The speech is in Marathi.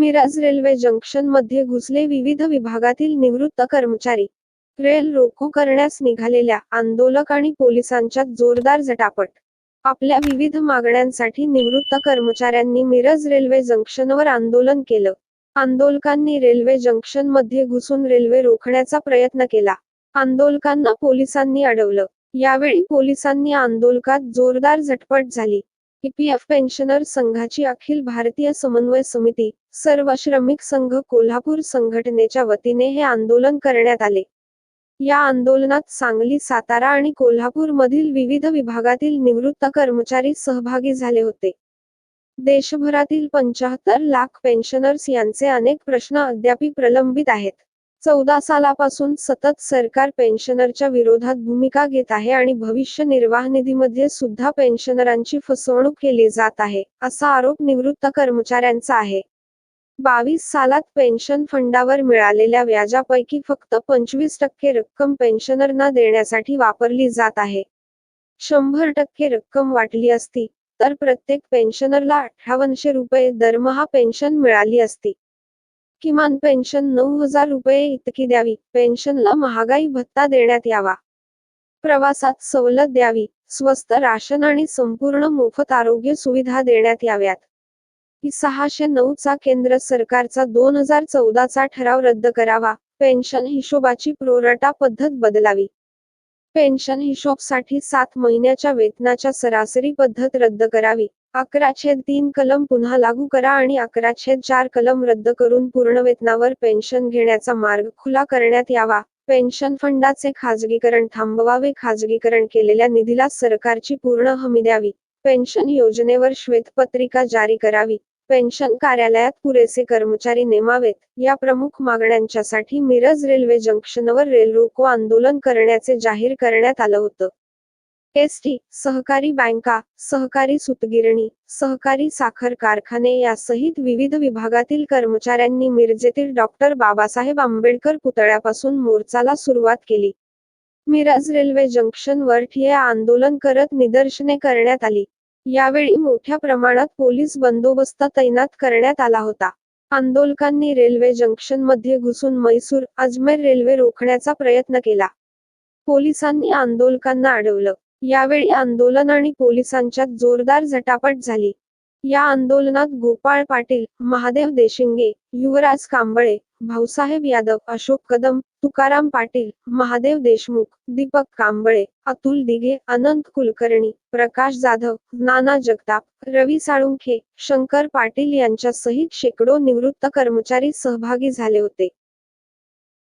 मिराज रेल्वे जंक्शनमध्ये घुसले विविध विभागातील निवृत्त कर्मचारी. रेल रोको करण्यास निघालेल्या आंदोलक आणि पोलिसांच्यात जोरदार झटापट. आपल्या विविध मागण्यांसाठी निवृत्त कर्मचाऱ्यांनी मिरज रेल्वे जंक्शनवर आंदोलन केलं. आंदोलकांनी रेल्वे जंक्शनमध्ये घुसून रेल्वे रोखण्याचा प्रयत्न केला. आंदोलकांना पोलिसांनी अडवलं. यावेळी पोलिसांनी आंदोलकात जोरदार झटपट झाली. ईपीएफ पेन्शनर संघाची अखिल भारतीय समन्वय समिती सर्व श्रमिक संघ कोल्हापूर संघटनेच्या वतीने हे आंदोलन करण्यात आले. या आंदोलनात सांगली सातारा आणि कोल्हापूर मधील विविध विभागातील निवृत्त कर्मचारी सहभागी झाले होते. देशभरातील पंचाहत्तर लाख पेन्शनर्स यांचे अनेक प्रश्न अद्याप प्रलंबित आहेत. चौदा सालापासून सतत सरकार पेन्शनरच्या विरोधात भूमिका घेत आहे आणि भविष्य निर्वाह निधीमध्ये सुद्धा पेन्शनरांची फसवणूक केली जात आहे असा आरोप निवृत्त कर्मचाऱ्यांचा आहे. बावीस सालात पेन्शन फंडावर मिळालेल्या व्याजापैकी फक्त पंचवीस टक्के रक्कम पेन्शनरना देण्यासाठी वापरली जात आहे. शंभर टक्के रक्कम वाटली असती तर प्रत्येक पेन्शनरला अठ्ठावनशे रुपये दरमहा पेन्शन मिळाली असती. किमान पेन्शन नऊ हजार रुपये इतकी द्यावी. पेन्शनला महागाई भत्ता देण्यात यावा. प्रवासात सवलत द्यावी. स्वस्त राशन आणि संपूर्ण मोफत आरोग्य सुविधा देण्यात याव्यात. सहाशे नऊ चा केंद्र सरकारचा दोन हजार चौदाचा ठराव रद्द करावा. पेन्शन हिशोबाची प्रोरटा पद्धत बदलावी. पेन्शन हिशोबसाठी सात महिन्याच्या वेतनाच्या सरासरी पद्धत रद्द करावी. अकराशे तीन कलम पुन्हा लागू करा आणि अकराशे चार कलम रद्द करून पूर्ण वेतनावर पेन्शन घेण्याचा मार्ग खुला करण्यात यावा. पेन्शन फंडाचे खाजगीकरण थांबवावे. खाजगीकरण केलेल्या निधीला सरकारची पूर्ण हमी द्यावी. पेन्शन योजनेवर श्वेतपत्रिका जारी करावी. पेन्शन कार्यालयात पुरेसे कर्मचारी नेमावेत. या प्रमुख मागण्यांच्यासाठी मिरज रेल्वे जंक्शनवर रेल रोको आंदोलन करण्याचे जाहीर करण्यात आलं होतं. एसटी सहकारी बँका सहकारी सुतगिरणी सहकारी साखर कारखाने यासहित विविध विभागातील कर्मचाऱ्यांनी मिरजेतील डॉक्टर बाबासाहेब आंबेडकर पुतळ्यापासून मोर्चाला सुरुवात केली. मिरज रेल्वे जंक्शनवर ठिय्या आंदोलन करत निदर्शने करण्यात आली. यावेळी मोठ्या प्रमाणात पोलीस बंदोबस्त तैनात करण्यात आला होता. आंदोलकांनी रेल्वे जंक्शनमध्ये घुसून मैसूर अजमेर रेल्वे रोखण्याचा प्रयत्न केला. पोलिसांनी आंदोलकांना अडवलं. यावेळी आंदोलन आणि पोलिसांच्यात जोरदार झटापट झाली. या आंदोलनात गोपाळ पाटील महादेव देशिंगे युवराज कांबळे भाऊसाहेब यादव अशोक कदम तुकाराम पाटील महादेव देशमुख दीपक कांबळे अतुल दिघे अनंत कुलकर्णी प्रकाश जाधव नाना जगताप रवी साळुंखे शंकर पाटील यांच्यासहित शेकडो निवृत्त कर्मचारी सहभागी झाले होते.